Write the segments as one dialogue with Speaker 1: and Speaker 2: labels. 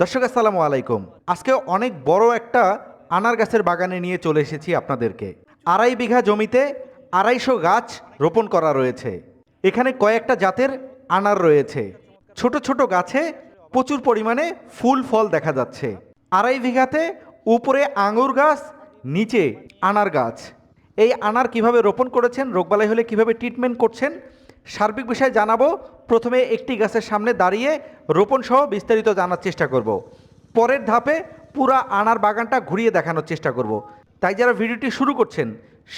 Speaker 1: দর্শক, আসসালামু আলাইকুম। আজকে অনেক বড় একটা আনার গাছের বাগানে নিয়ে চলে এসেছি আপনাদেরকে। আড়াই বিঘা জমিতে আড়াইশো গাছ রোপণ করা রয়েছে। এখানে কয়েকটা জাতের আনার রয়েছে। ছোট ছোট গাছে প্রচুর পরিমাণে ফুল, ফল দেখা যাচ্ছে। আড়াই বিঘাতে উপরে আঙুর গাছ, নিচে আনার গাছ। এই আনার কীভাবে রোপণ করেছেন, রোগবালাই হলে কীভাবে ট্রিটমেন্ট করছেন সার্বিক বিষয়ে জানাব প্রথমে একটি গাছের সামনে দাঁড়িয়ে রোপণ সহ বিস্তারিত জানার চেষ্টা করব। পরের ধাপে পুরা আনার বাগানটা ঘুরিয়ে দেখানোর চেষ্টা করব। তাই যারা ভিডিওটি শুরু করছেন,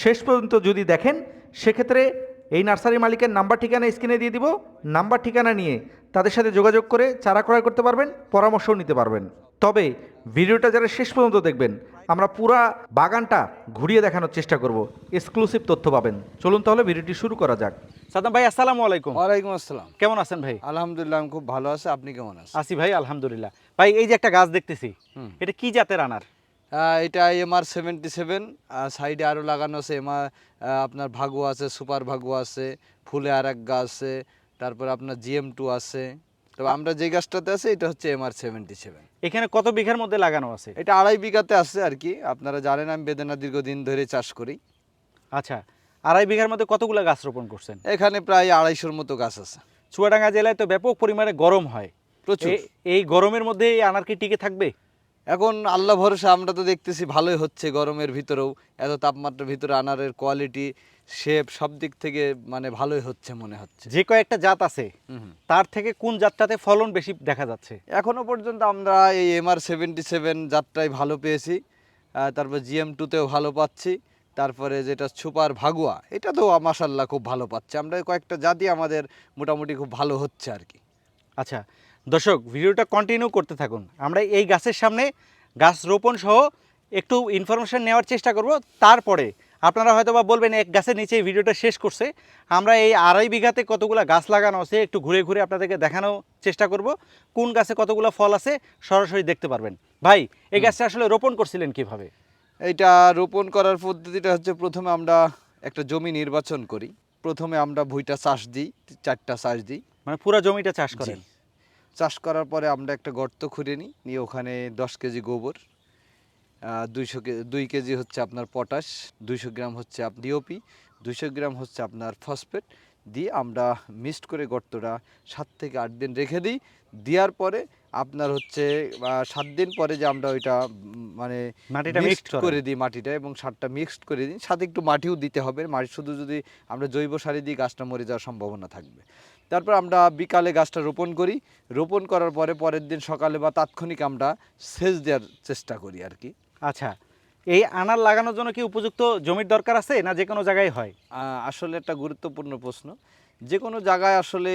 Speaker 1: শেষ পর্যন্ত যদি দেখেন, সেক্ষেত্রে এই নার্সারি মালিকের নাম্বার ঠিকানা স্ক্রিনে দিয়ে দিব নাম্বার ঠিকানা নিয়ে তাদের সাথে যোগাযোগ করে চারা ক্রয় করতে পারবেন, পরামর্শও নিতে পারবেন তবে ভিডিওটা যারা শেষ পর্যন্ত দেখবেন আমরা পুরা বাগানটা ঘুরিয়ে দেখানোর চেষ্টা করব। এক্সক্লুসিভ তথ্য পাবেন। চলুন তাহলে ভিডিওটি শুরু করা যাক। সাদ্দাম ভাই আসসালামু আলাইকুম।
Speaker 2: ওয়ালাইকুম আসসালাম।
Speaker 1: কেমন আছেন ভাই?
Speaker 2: আলহামদুলিল্লাহ আমি খুব ভালো আছি। আপনি কেমন আছেন?
Speaker 1: আসি ভাই আলহামদুলিল্লাহ। ভাই এই যে একটা গাছ দেখতেছি। এটা কি জাতের আনার?
Speaker 2: এটা এমআর সেভেন্টি সেভেন সাইডে আরও লাগানো আছে এমআর আপনার ভাগু আছে সুপার ভাগু আছে ফুলে আর এক গাছ আছে তারপর আপনার জিএম টু আছে। তবে আমরা যে গাছটাতে আছে এটা হচ্ছে এম আর সেভেন্টি সেভেন
Speaker 1: এখানে কত বিঘার মধ্যে লাগানো আছে?
Speaker 2: এটা আড়াই বিঘাতে আছে আর কি। আপনারা জানেন আমি বেদনা দীর্ঘদিন ধরে চাষ করি।
Speaker 1: আচ্ছা আড়াই বিঘার মধ্যে কতগুলো গাছ রোপণ করছেন?
Speaker 2: এখানে প্রায় আড়াইশোর মতো গাছ আছে।
Speaker 1: চুয়াডাঙ্গা জেলায় তো ব্যাপক পরিমাণে গরম হয়।
Speaker 2: প্রচুর।
Speaker 1: এই গরমের মধ্যে এই আনার কি টিকে থাকবে?
Speaker 2: এখন আল্লাহ ভরসা আমরা তো দেখতেছি ভালোই হচ্ছে গরমের ভিতরেও এত তাপমাত্রার ভিতরে আনারের কোয়ালিটি শেপ সব দিক থেকে মানে ভালোই হচ্ছে মনে হচ্ছে।
Speaker 1: যে কয়েকটা জাত আছে। তার থেকে কোন জাতটাতে ফলন বেশি দেখা যাচ্ছে?
Speaker 2: এখনও পর্যন্ত আমরা এই এমআর সেভেন্টি সেভেন জাতটাই ভালো পেয়েছি তারপর জিএম টুতেও ভালো পাচ্ছি তারপরে যেটা সুপার ভাগুয়া এটা তো মাসাল্লাহ খুব ভালো পাচ্ছে। আমরা কয়েকটা জাতি আমাদের মোটামুটি খুব ভালো হচ্ছে আর কি।
Speaker 1: আচ্ছা দর্শক ভিডিওটা কন্টিনিউ করতে থাকুন। আমরা এই গাছের সামনে গাছ রোপণ সহ একটু ইনফরমেশন নেওয়ার চেষ্টা করব। তারপরে আপনারা হয়তো বা বলবেন এক গাছের নিচে এই ভিডিওটা শেষ করছে। আমরা এই আড়াই বিঘাতে কতগুলো গাছ লাগানো আছে একটু ঘুরে ঘুরে আপনাদেরকে দেখানোর চেষ্টা করব। কোন গাছে কতগুলো ফল আছে সরাসরি দেখতে পারবেন। ভাই এই গাছটা আসলে রোপণ করছিলেন কীভাবে?
Speaker 2: এইটা রোপণ করার পদ্ধতিটা হচ্ছে প্রথমে আমরা একটা জমি নির্বাচন করি। প্রথমে আমরা ভুইটা চাষ দিই চারটা চাষ দিই।
Speaker 1: মানে পুরো জমিটা চাষ করেন।
Speaker 2: চাষ করার পরে আমরা একটা গর্ত খুঁড়ে নিই। নিয়ে ওখানে দশ কেজি গোবর দুইশো দুই কেজি হচ্ছে আপনার পটাশ দুইশো গ্রাম হচ্ছে ডিওপি দুইশো গ্রাম হচ্ছে আপনার ফসফেট দিয়ে আমরা মিক্সড করে গর্তটা সাত থেকে আট দিন রেখে দিই। দেওয়ার পরে আপনার হচ্ছে সাত দিন পরে যে আমরা ওইটা মানে
Speaker 1: মাটিটা মিক্সড
Speaker 2: করে দিই মাটিটা এবং সারটা মিক্সড করে দিই। সাথে একটু মাটিও দিতে হবে। মাটি শুধু যদি আমরা জৈব সারে দিই গাছটা মরে যাওয়ার সম্ভাবনা থাকবে। তারপর আমরা বিকালে গাছটা রোপণ করি। রোপণ করার পরে পরের দিন সকালে বা তাৎক্ষণিক আমরা সেচ দেওয়ার চেষ্টা করি আর কি।
Speaker 1: আচ্ছা এই আনার লাগানোর জন্য কি উপযুক্ত জমির দরকার আছে না যে কোনো জায়গায় হয়?
Speaker 2: আসলে একটা গুরুত্বপূর্ণ প্রশ্ন। যে কোনো জায়গায় আসলে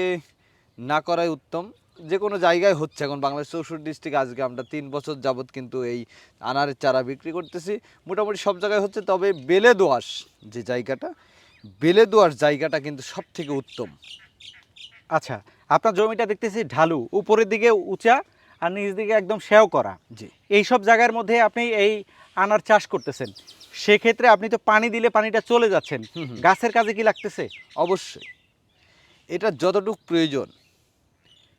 Speaker 2: না করাই উত্তম। যে কোনো জায়গায় হচ্ছে। এখন বাংলাদেশ চৌষট্টি ডিস্ট্রিক্ট আজকে আমরা তিন বছর যাবৎ কিন্তু এই আনারের চারা বিক্রি করতেছি। মোটামুটি সব জায়গায় হচ্ছে তবে বেলে দোয়াশ যে জায়গাটা বেলে দোয়াশ জায়গাটা কিন্তু সব থেকে উত্তম।
Speaker 1: আচ্ছা আপনার জমিটা দেখতেছি ঢালু উপরের দিকে উঁচা আর নিচ দিকে একদম সেও করা।
Speaker 2: জি।
Speaker 1: এই সব জায়গার মধ্যে আপনি এই আনার চাষ করতেছেন। সেক্ষেত্রে আপনি তো পানি দিলে পানিটা চলে যাচ্ছেন। গাছের কাজে কি লাগতেছে?
Speaker 2: অবশ্যই। এটা যতটুক প্রয়োজন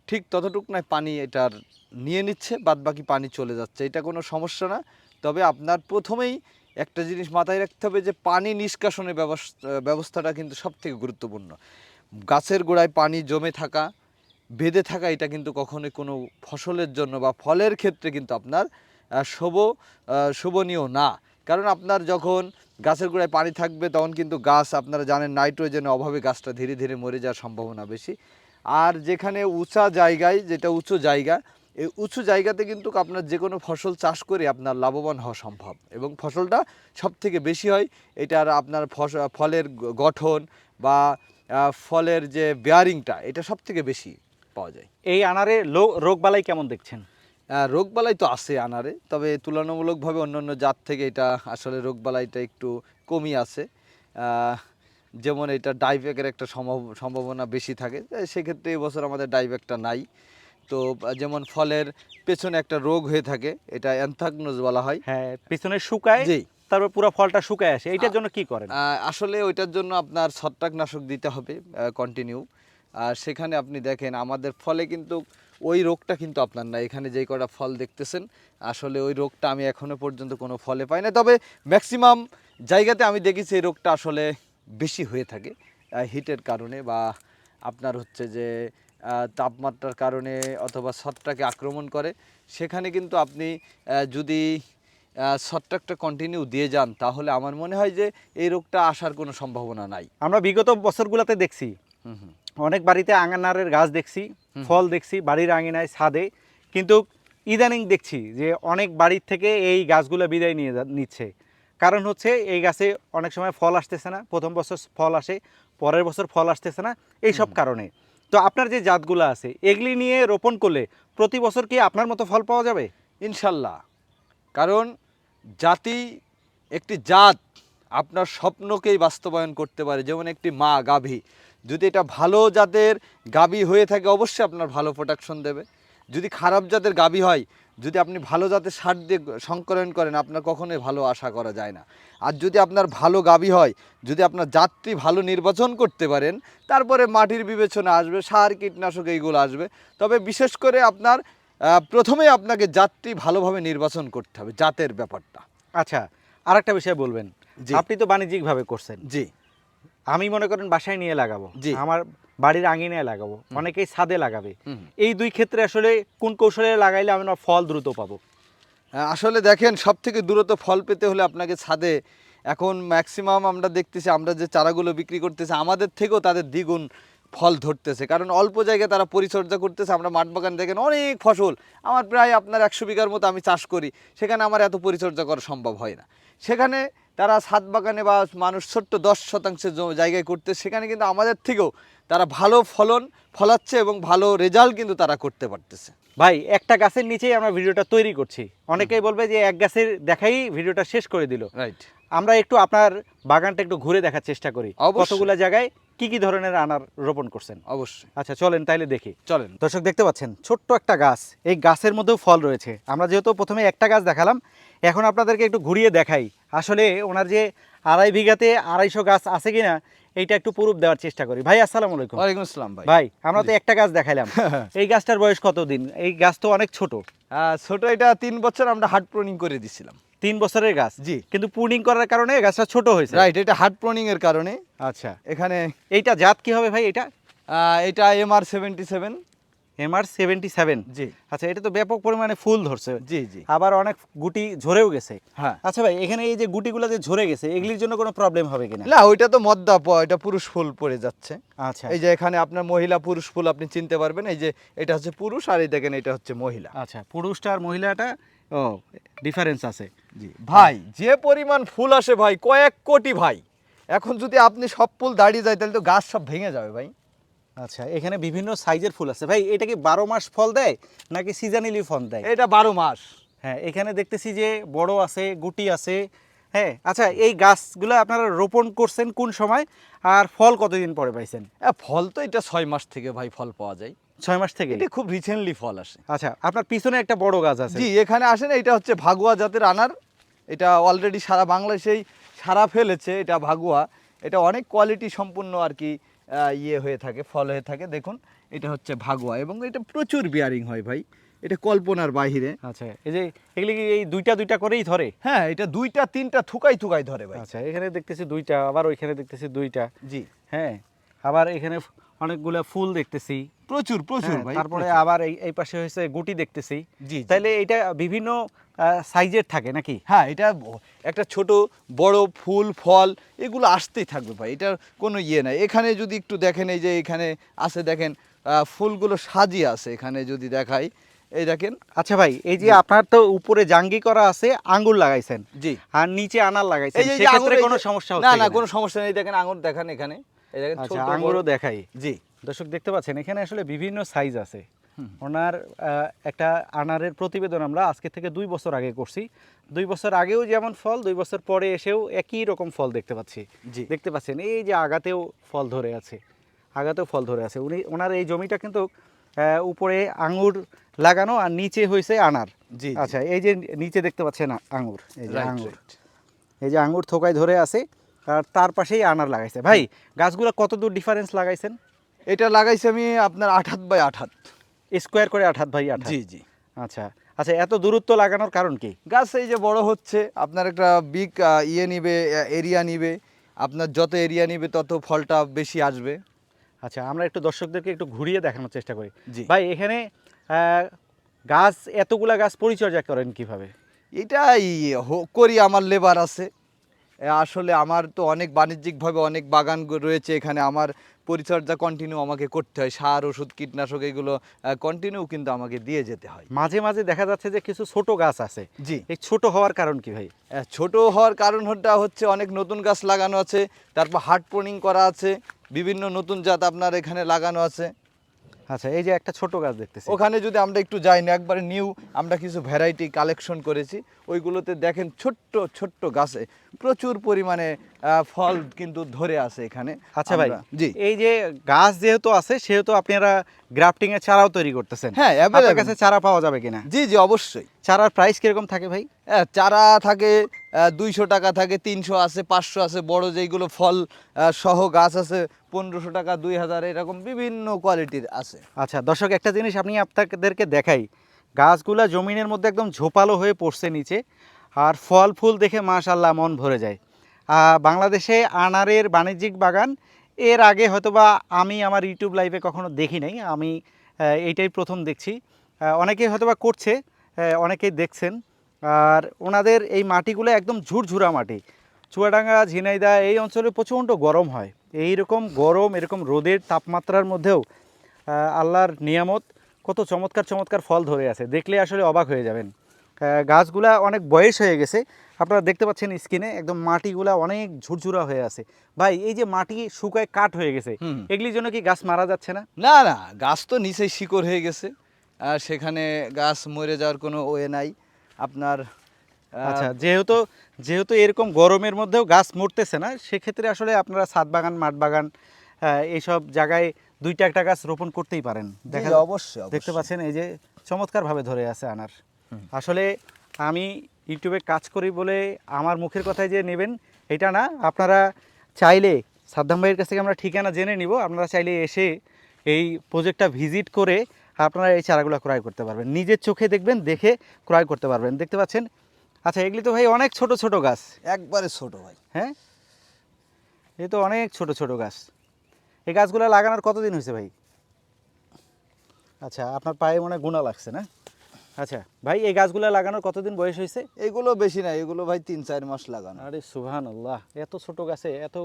Speaker 2: ঠিক ততটুক নয় পানি এটার নিয়ে নিচ্ছে বাদ বাকি পানি চলে যাচ্ছে। এটা কোনো সমস্যা না। তবে আপনার প্রথমেই একটা জিনিস মাথায় রাখতে হবে যে পানি নিষ্কাশনের ব্যবস্থা ব্যবস্থাটা কিন্তু সবথেকে গুরুত্বপূর্ণ। গাছের গোড়ায় পানি জমে থাকা, বেঁধে থাকা এটা কিন্তু কখনোই কোনো ফসলের জন্য বা ফলের ক্ষেত্রে কিন্তু আপনার শুভ শোভনীয় না। কারণ আপনার যখন গাছের গোড়ায় পানি থাকবে তখন কিন্তু গাছ আপনারা জানেন নাইট্রোজেনের অভাবে গাছটা ধীরে ধীরে মরে যাওয়ার সম্ভাবনা বেশি। আর যেখানে উঁচা জায়গায়, যেটা উঁচু জায়গা, এই উঁচু জায়গাতে কিন্তু আপনার যে কোনো ফসল চাষ করে আপনার লাভবান হওয়া সম্ভব। এবং ফসলটা সব থেকে বেশি হয় এটার আপনার ফলের গঠন বা ফলের যে বেয়ারিংটা এটা সব থেকে বেশি পাওয়া যায়।
Speaker 1: এই আনারে রোগ বালাই কেমন দেখছেন?
Speaker 2: রোগবালাই তো আছে আনারে তবে তুলনামূলকভাবে অন্যান্য জাত থেকে এটা আসলে রোগবালাইটা একটু কমই আছে। যেমন এটা ডাইব্যাকের একটা সম্ভাব- সম্ভাবনা বেশি থাকে সেক্ষেত্রে এবছর আমাদের ডাইব্যাকটা নাই। তো যেমন ফলের পেছনে একটা রোগ হয়ে থাকে এটা অ্যানথাকনোজ বলা হয়।
Speaker 1: হ্যাঁ পেছনে শুকায়
Speaker 2: জি।
Speaker 1: তারপর পুরো ফলটা শুকায় আসে। এইটার জন্য কি করেন?
Speaker 2: আসলে ওইটার জন্য আপনার ছত্রাকনাশক দিতে হবে কন্টিনিউ আর সেখানে আপনি দেখেন আমাদের ফলে কিন্তু ওই রোগটা কিন্তু আপনার না এখানে যেই কটা ফল দেখতেছেন আসলে ওই রোগটা আমি এখনও পর্যন্ত কোনো ফলে পাই না তবে ম্যাক্সিমাম জায়গাতে আমি দেখেছি এই রোগটা আসলে বেশি হয়ে থাকে হিটের কারণে বা আপনার হচ্ছে যে তাপমাত্রার কারণে অথবা ছত্রাকে আক্রমণ করে। সেখানে কিন্তু আপনি যদি ছত্রাকটা কন্টিনিউ দিয়ে যান তাহলে আমার মনে হয় যে এই রোগটা আসার কোনো সম্ভাবনা নাই।
Speaker 1: আমরা বিগত বছরগুলোতে দেখছি অনেক বাড়িতে আঙানারের গাছ দেখছি ফল দেখছি বাড়ির আঙিনায় ছাদে কিন্তু ইদানিং দেখছি যে অনেক বাড়ির থেকে এই গাছগুলো বিদায় নিয়ে নিচ্ছে। কারণ হচ্ছে এই গাছে অনেক সময় ফল আসতেছে না প্রথম বছর ফল আসে পরের বছর ফল আসতেছে না এইসব কারণে। তো আপনার যে জাতগুলো আছে এগুলি নিয়ে রোপণ করলে প্রতি বছর কি আপনার মতো ফল পাওয়া যাবে?
Speaker 2: ইনশাল্লাহ। কারণ জাতি একটি জাত, আপনার স্বপ্নকেই বাস্তবায়ন করতে পারে, যেমন একটি মা গাভী। যদি এটা ভালো জাতের গাভী হয়ে থাকে, অবশ্যই আপনার ভালো প্রোটেকশন দেবে। যদি খারাপ জাতের গাভী হয়, যদি আপনি ভালো জাতের সার দিয়ে সংকলন করেন, আপনার কখনোই ভালো আশা করা যায় না। আর যদি আপনার ভালো গাভী হয়, যদি আপনার জাতটি ভালো নির্বাচন করতে পারেন, তারপরে মাটির বিবেচনা আসবে, সার, কীটনাশক, এইগুলো আসবে। তবে বিশেষ করে আপনার প্রথমে আপনাকে জাতটি ভালোভাবে নির্বাচন করতে হবে জাতের ব্যাপারটা।
Speaker 1: আচ্ছা আর একটা বিষয় বলবেন।
Speaker 2: জি।
Speaker 1: আপনি তো বাণিজ্যিকভাবে করছেন।
Speaker 2: জি।
Speaker 1: আমি মনে করেন বাসায় নিয়ে লাগাবো
Speaker 2: জি।
Speaker 1: আমার বাড়ির আঙিনায় লাগাবো অনেকেই ছাদে লাগাবে। এই দুই ক্ষেত্রে আসলে কোন কৌশলে লাগাইলে আমরা ফল দ্রুত পাবো?
Speaker 2: আসলে দেখেন সব থেকে দ্রুত ফল পেতে হলে আপনাকে ছাদে এখন ম্যাক্সিমাম আমরা দেখতেছি আমরা যে চারাগুলো বিক্রি করতেছি আমাদের থেকেও তাদের দ্বিগুণ ফল ধরতেছে। কারণ অল্প জায়গায় তারা পরিচর্যা করতেছে আমরা মাঠ বাগান দেখেন অনেক ফসল। আমার প্রায় আপনার একশো বিঘার মতো আমি চাষ করি সেখানে আমার এত পরিচর্যা করা সম্ভব হয় না। সেখানে তারা ছাদ বাগানে বা মানুষ ছোট্ট দশ শতাংশের জায়গায় করতে সেখানে কিন্তু আমাদের থেকেও তারা ভালো ফলন ফলাচ্ছে এবং ভালো রেজাল্ট কিন্তু তারা করতে পারতেছে।
Speaker 1: ভাই একটা গাছের নিচেই আমরা ভিডিওটা তৈরি করছি। অনেকেই বলবে যে এক গাছের দেখাই ভিডিওটা শেষ করে দিল।
Speaker 2: রাইট
Speaker 1: আমরা একটু আপনার বাগানটা একটু ঘুরে দেখার চেষ্টা করি। কতগুলো জায়গায় কি কি ধরনের আনার রোপণ করছেন?
Speaker 2: অবশ্যই।
Speaker 1: আচ্ছা চলেন তাইলে দেখি।
Speaker 2: চলেন।
Speaker 1: দর্শক দেখতে পাচ্ছেন ছোট্ট একটা গাছ। এই গাছের মধ্যেও ফল রয়েছে। আমরা যেহেতু প্রথমে একটা গাছ দেখালাম এখন আপনাদেরকে একটু ঘুরিয়ে দেখাই। আসলে ওনার যে আড়াই বিঘাতে আড়াইশো গাছ আছে কিনা এইটা একটু প্রুফ দেওয়ার চেষ্টা করি। ভাই আসসালামু আলাইকুম।
Speaker 2: ওয়ালাইকুম আসসালাম ভাই।
Speaker 1: ভাই আমরা তো একটা গাছ দেখাইলাম। এই গাছটার বয়স কতদিন? এই গাছ তো অনেক ছোট।
Speaker 2: আহ, ছোট এটা তিন বছর আমরা হার্ড প্রনিং করে দিছিলাম।
Speaker 1: তিন বছরের গাছ।
Speaker 2: জি।
Speaker 1: কিন্তু পুডিং করার কারণে গাছটা ছোট হয়েছে।
Speaker 2: রাইট এটা হার্ড প্রনিং এর কারণে।
Speaker 1: আচ্ছা।
Speaker 2: এখানে
Speaker 1: এইটা জাত কি হবে ভাই এটা?
Speaker 2: এটা M R seventy seven
Speaker 1: M R seventy seven
Speaker 2: জি।
Speaker 1: আচ্ছা এটা তো ব্যাপক পরিমাণে ফুল ধরছে।
Speaker 2: জি জি।
Speaker 1: আবার অনেক গুটি ঝরেও গেছে।
Speaker 2: হ্যাঁ।
Speaker 1: আচ্ছা ভাই এখানে এই যে গুটিগুলো যে ঝরে গেছে এগুলির জন্য কোনো প্রবলেম হবে কিনা?
Speaker 2: না ওইটা তো মদ্দা এটা পুরুষ ফুল পড়ে যাচ্ছে।
Speaker 1: আচ্ছা।
Speaker 2: এই যে এখানে আপনার মহিলা পুরুষ ফুল আপনি চিনতে পারবেন। এই যে এটা হচ্ছে পুরুষ আর এই দেখেন এটা হচ্ছে মহিলা।
Speaker 1: আচ্ছা পুরুষটা আর মহিলাটা ও ডিফারেন্স আছে।
Speaker 2: জি। ভাই যে পরিমাণ ফুল আসে ভাই কয়েক কোটি ভাই। এখন যদি আপনি সব ফুল দাঁড়িয়ে যায় তাহলে তো গাছ সব ভেঙে যাবে ভাই।
Speaker 1: আচ্ছা এখানে বিভিন্ন সাইজের ফুল আছে। ভাই এটা কি বারো মাস ফল দেয় নাকি সিজনালি ফল দেয়?
Speaker 2: এটা বারো মাস।
Speaker 1: হ্যাঁ এখানে দেখতেছি যে বড় আছে গুটি আছে। হ্যাঁ আচ্ছা এই গাছগুলো আপনারা রোপণ করছেন কোন সময়? আর ফল কতদিন পরে পাইছেন?
Speaker 2: ফল তো এটা ছয় মাস থেকে ভাই ফল পাওয়া যায়।
Speaker 1: ছয় মাস থেকে
Speaker 2: এটা খুব রিসেন্টলি ফল আসে।
Speaker 1: আচ্ছা আপনার পিছনে একটা বড় গাছ আছে।
Speaker 2: জি এখানে আসেন এটা হচ্ছে ভাগুয়া জাতের আনার। এটা অলরেডি সারা বাংলাদেশেই সারা ফেলেছে এটা ভাগুয়া। এটা অনেক কোয়ালিটি সম্পূর্ণ আর কি ইয়ে হয়ে থাকে ফল হয়ে থাকে। দেখুন এটা হচ্ছে ভাগুয়া এবং এটা প্রচুর বিয়ারিং হয় ভাই। এটা কল্পনার বাহিরে।
Speaker 1: আচ্ছা এই যে এগুলি কি এই দুইটা দুইটা করেই ধরে?
Speaker 2: হ্যাঁ এটা দুইটা তিনটা থুকাই থুকাই ধরে ভাই।
Speaker 1: আচ্ছা এখানে দেখতেছি দুইটা আবার ওইখানে দেখতেছি দুইটা।
Speaker 2: জি।
Speaker 1: হ্যাঁ আবার এখানে অনেকগুলা ফুল দেখতেছি।
Speaker 2: প্রচুর প্রচুর
Speaker 1: হ্যাঁ,
Speaker 2: ভাই
Speaker 1: তারপরে আবার এই পাশে হয়েছে গুটি দেখতেছি।
Speaker 2: জি।
Speaker 1: তাইলে এটা বিভিন্ন সাইজের থাকে নাকি?
Speaker 2: হ্যাঁ এটা একটা ছোট বড় ফুল ফল এগুলো আসতেই থাকবে ভাই এটার কোনো ইয়ে নাই। এখানে যদি একটু দেখেন এই যে এখানে আছে দেখেন ফুলগুলো সাজিয়ে আছে এখানে যদি দেখাই এই দেখেন।
Speaker 1: আচ্ছা ভাই এই যে আপনার তো উপরে জাঙ্গি করা আছে আঙ্গুর লাগাইছেন।
Speaker 2: জি।
Speaker 1: আর নিচে আনার লাগাইছেন সেক্ষেত্রে কোনো সমস্যা
Speaker 2: না
Speaker 1: হচ্ছে
Speaker 2: না
Speaker 1: কিনা?
Speaker 2: কোনো সমস্যা নেই দেখেন আঙুর দেখেন এখানে। এই দেখেন
Speaker 1: আচ্ছা আঙ্গুরও দেখাই।
Speaker 2: জি।
Speaker 1: দর্শক দেখতে পাচ্ছেন এখানে আসলে বিভিন্ন সাইজ আছে। ওনার একটা আনারের প্রতিবেদন আমরা আজকে থেকে দুই বছর আগে করছি। দুই বছর আগেও যেমন ফল দুই বছর পরে এসেও একই রকম ফল দেখতে পাচ্ছি।
Speaker 2: জি।
Speaker 1: দেখতে পাচ্ছেন এই যে আগাতেও ফল ধরে আছে আগাতেও ফল ধরে আছে। উনি ওনার এই জমিটা কিন্তু উপরে আঙ্গুর লাগানো আর নিচে হয়েছে আনার।
Speaker 2: জি
Speaker 1: আচ্ছা এই যে নিচে দেখতে পাচ্ছেন আ- আঙ্গুর এই যে আঙ্গুর এই যে আঙ্গুর থোকায় ধরে আছে আর তার পাশেই আনার লাগাইছে। ভাই গাছগুলো কত দূর ডিফারেন্স লাগাইছেন?
Speaker 2: এটা লাগাইছি আমি আপনার আঠাত বাই আঠাত
Speaker 1: স্কোয়ার করে আঠাত ভাই আঠাত
Speaker 2: জি জি।
Speaker 1: আচ্ছা। আচ্ছা এত দূরত্ব লাগানোর কারণ কি?
Speaker 2: গাছ এই যে বড় হচ্ছে আপনার একটা বিগ ইয়ে নিবে এরিয়া নিবে আপনার যত এরিয়া নিবে তত ফলটা বেশি আসবে।
Speaker 1: আচ্ছা আমরা একটু দর্শকদেরকে একটু ঘুরিয়ে দেখানোর চেষ্টা করি।
Speaker 2: জি।
Speaker 1: ভাই এখানে গাছ এতগুলা গাছ পরিচর্যা করেন কীভাবে?
Speaker 2: এটাই করি আমার লেবার আছে। আসলে আমার তো অনেক বাণিজ্যিকভাবে অনেক বাগান রয়েছে এখানে। আমার পরিচর্যা কন্টিনিউ আমাকে করতে হয়। সার ওষুধ কীটনাশক এগুলো কন্টিনিউ কিন্তু আমাকে দিয়ে যেতে হয়।
Speaker 1: মাঝে মাঝে দেখা যাচ্ছে যে কিছু ছোট গাছ আছে।
Speaker 2: জি।
Speaker 1: এই ছোট হওয়ার কারণ কি ভাই?
Speaker 2: ছোট হওয়ার কারণটা হচ্ছে অনেক নতুন গাছ লাগানো আছে তারপর হার্ড পোনিং করা আছে বিভিন্ন নতুন জাত আপনার এখানে লাগানো আছে।
Speaker 1: আচ্ছা এই যে একটা ছোট গাছ দেখতেছি।
Speaker 2: ওখানে যদি আমরা একটু যাই না একবারে নিউ আমরা কিছু ভ্যারাইটি কালেকশন করেছি। ওইগুলোতে দেখেন ছোট্ট ছোট্ট গাছে প্রচুর পরিমাণে ফল কিন্তু ধরে আছে এখানে।
Speaker 1: আচ্ছা ভাই
Speaker 2: জি।
Speaker 1: এই যে গাছ যেহেতু আছে সেহেতু আপনারা গ্রাফটিং এর চারাও তৈরি করতেছেন।
Speaker 2: হ্যাঁ
Speaker 1: আপনার। কাছে চারা পাওয়া যাবে কিনা?
Speaker 2: জি জি অবশ্যই।
Speaker 1: চারার প্রাইস কীরকম থাকে ভাই?
Speaker 2: হ্যাঁ, চারা থাকে দুইশো টাকা থাকে, তিনশো আছে, পাঁচশো আছে, বড় যেইগুলো ফল সহ গাছ আছে, পনেরোশো টাকা, দুই হাজার, এরকম বিভিন্ন কোয়ালিটির আছে।
Speaker 1: আচ্ছা দর্শক, একটা জিনিস আপনি আপনাদেরকে দেখাই। গাছগুলা জমিনের মধ্যে একদম ঝোপালো হয়ে পড়ছে নিচে, আর ফল ফুল দেখে মাশাল্লাহ মন ভরে যায়। বাংলাদেশে আনারের বাণিজ্যিক বাগান, এর আগে হয়তোবা আমি আমার ইউটিউব লাইভে কখনো দেখি নাই, আমি এইটাই প্রথম দেখছি। অনেকেই হয়তোবা করছে অনেকেই দেখছেন। আর ওনাদের এই মাটিগুলো একদম ঝুরঝুরা মাটি। চুয়াডাঙ্গা ঝিনাইদা এই অঞ্চলে প্রচণ্ড গরম হয়। এই রকম গরম এরকম রোদের তাপমাত্রার মধ্যেও আল্লাহর নিয়ামত কত চমৎকার চমৎকার ফল ধরে আছে। দেখলে আসলে অবাক হয়ে যাবেন। গাছগুলা অনেক বয়স হয়ে গেছে। আপনারা দেখতে পাচ্ছেন স্কিনে একদম মাটিগুলা অনেক ঝুরঝুরা হয়ে আছে। ভাই এই যে মাটি শুকায় কাঠ হয়ে গেছে। এগুলির জন্য কি গাছ মারা যাচ্ছে না?
Speaker 2: না না গাছ তো নিচেই শিকড় হয়ে গেছে। আর সেখানে গাছ মরে যাওয়ার কোনো ওয়ে নাই। আপনার
Speaker 1: আচ্ছা যেহেতু যেহেতু এরকম গরমের মধ্যেও গাছ মরতেছে না সেক্ষেত্রে আসলে আপনারা ছাদ বাগান মাঠ বাগান এইসব জায়গায় দুইটা একটা গাছ রোপণ করতেই পারেন।
Speaker 2: জি,
Speaker 1: দেখা
Speaker 2: অবশ্যই
Speaker 1: দেখতে পাচ্ছেন এই যে চমৎকারভাবে ধরে আছে আনার। আসলে আমি ইউটিউবে কাজ করি বলে আমার মুখের কথায় যে নেবেন এটা না আপনারা চাইলে সাদ্দাম ভাইয়ের কাছ থেকে আমরা ঠিকানা জেনে নিব আপনারা চাইলে এসে এই প্রজেক্টটা ভিজিট করে আপনারা এই চারাগুলো ক্রয় করতে পারবেন। নিজের চোখে দেখবেন দেখে ক্রয় করতে পারবেন। দেখতে পাচ্ছেন? আচ্ছা এগুলি তো ভাই অনেক ছোট ছোট গাছ।
Speaker 2: একবারে ছোট ভাই।
Speaker 1: হ্যাঁ? এই তো অনেক ছোট ছোট গাছ। এই গাছগুলো লাগানোর কতদিন হয়েছে ভাই? আচ্ছা আপনার পায়ে মনে গুণা লাগছে না? আচ্ছা ভাই এই গাছগুলো লাগানোর কতদিন বয়স হয়েছে?
Speaker 2: এগুলো বেশি না এগুলো ভাই তিন চার মাস লাগানো।
Speaker 1: আরে সুহান আল্লাহ এত ছোট গাছে এত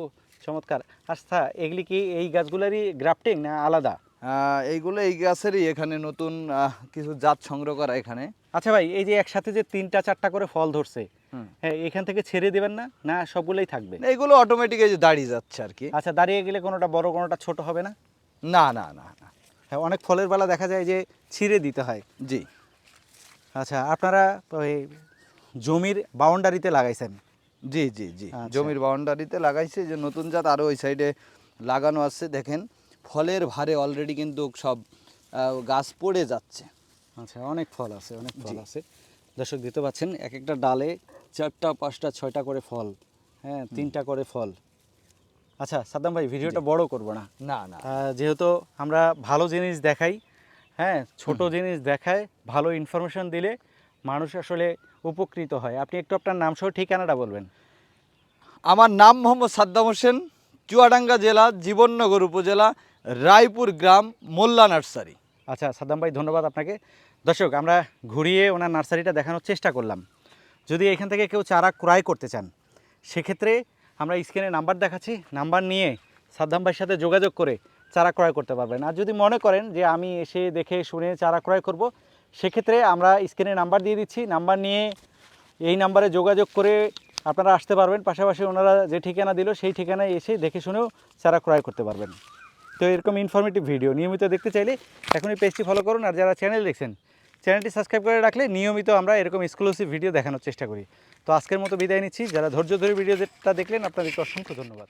Speaker 1: চমৎকার। আচ্ছা এগুলি কি এই গাছগুলারই গ্রাফটিং না আলাদা?
Speaker 2: এইগুলো এই গাছেরই এখানে নতুন কিছু জাত সংগ্রহ করা এখানে।
Speaker 1: আচ্ছা ভাই এই যে একসাথে যে তিনটা চারটা করে ফল ধরছে হ্যাঁ এখান থেকে ছেড়ে দেবেন না? না সবগুলোই থাকবে?
Speaker 2: এইগুলো অটোমেটিক এই যে দাঁড়িয়ে যাচ্ছে আর কি।
Speaker 1: আচ্ছা দাঁড়িয়ে গেলে কোনোটা বড় কোনোটা ছোট হবে না?
Speaker 2: না না না না।
Speaker 1: হ্যাঁ অনেক ফলের বেলা দেখা যায় যে ছিঁড়ে দিতে হয়।
Speaker 2: জি।
Speaker 1: আচ্ছা আপনারা ওই জমির বাউন্ডারিতে লাগাইছেন?
Speaker 2: জি জি জি।
Speaker 1: আচ্ছা।
Speaker 2: জমির বাউন্ডারিতে লাগাইছে যে নতুন জাত আরও ওই সাইডে লাগানো আছে দেখেন। ফলের ভারে অলরেডি কিন্তু সব গাছ পড়ে যাচ্ছে।
Speaker 1: আচ্ছা অনেক ফল আছে অনেক ফল আছে। দর্শক দিতে পাচ্ছেন এক একটা ডালে চারটা পাঁচটা ছয়টা করে ফল হ্যাঁ তিনটা করে ফল। আচ্ছা সাদ্দাম ভাই ভিডিওটা বড় করব না?
Speaker 2: না না।
Speaker 1: যেহেতু আমরা ভালো জিনিস দেখাই হ্যাঁ ছোট জিনিস দেখায় ভালো ইনফরমেশন দিলে মানুষ আসলে উপকৃত হয়। আপনি একটু আপনার নাম সহ ঠিকানাটা বলবেন।
Speaker 2: আমার নাম মোহাম্মদ সাদ্দাম হোসেন চুয়াডাঙ্গা জেলা, জীবননগর উপজেলা, রায়পুর গ্রাম, মোল্লা নার্সারি।
Speaker 1: আচ্ছা সাদ্দাম ভাই, ধন্যবাদ আপনাকে। দর্শক, আমরা ঘুরিয়ে ওনার নার্সারিটা দেখানোর চেষ্টা করলাম। যদি এখান থেকে কেউ চারা ক্রয় করতে চান, সেক্ষেত্রে আমরা স্ক্রিনে নাম্বার দেখাচ্ছি। নাম্বার নিয়ে সাদ্দাম ভাইয়ের সাথে যোগাযোগ করে চারা ক্রয় করতে পারবেন। আর যদি মনে করেন যে আমি এসে দেখে শুনে চারা ক্রয় করব, সেক্ষেত্রে আমরা স্ক্রিনে নাম্বার দিয়ে দিচ্ছি। নাম্বার নিয়ে এই নাম্বারে যোগাযোগ করে আপনারা আসতে পারবেন, পাশাপাশি ওনারা যে ঠিকানা দিল সেই ঠিকানায় এসে দেখে শুনেও চারা ক্রয় করতে পারবেন। তো এরকম ইনফরমেটিভ ভিডিও নিয়মিত দেখতে চাইলে এখনই পেজটি ফলো করুন আর যারা চ্যানেল দেখছেন চ্যানেলটি সাবস্ক্রাইব করে রাখলে নিয়মিত আমরা এরকম এক্সক্লুসিভ ভিডিও দেখানোর চেষ্টা করি। তো আজকের মতো বিদায় নিচ্ছি। যারা ধৈর্য ধরে ভিডিওটা দেখলেন, আপনাদেরকে অসংখ্য ধন্যবাদ।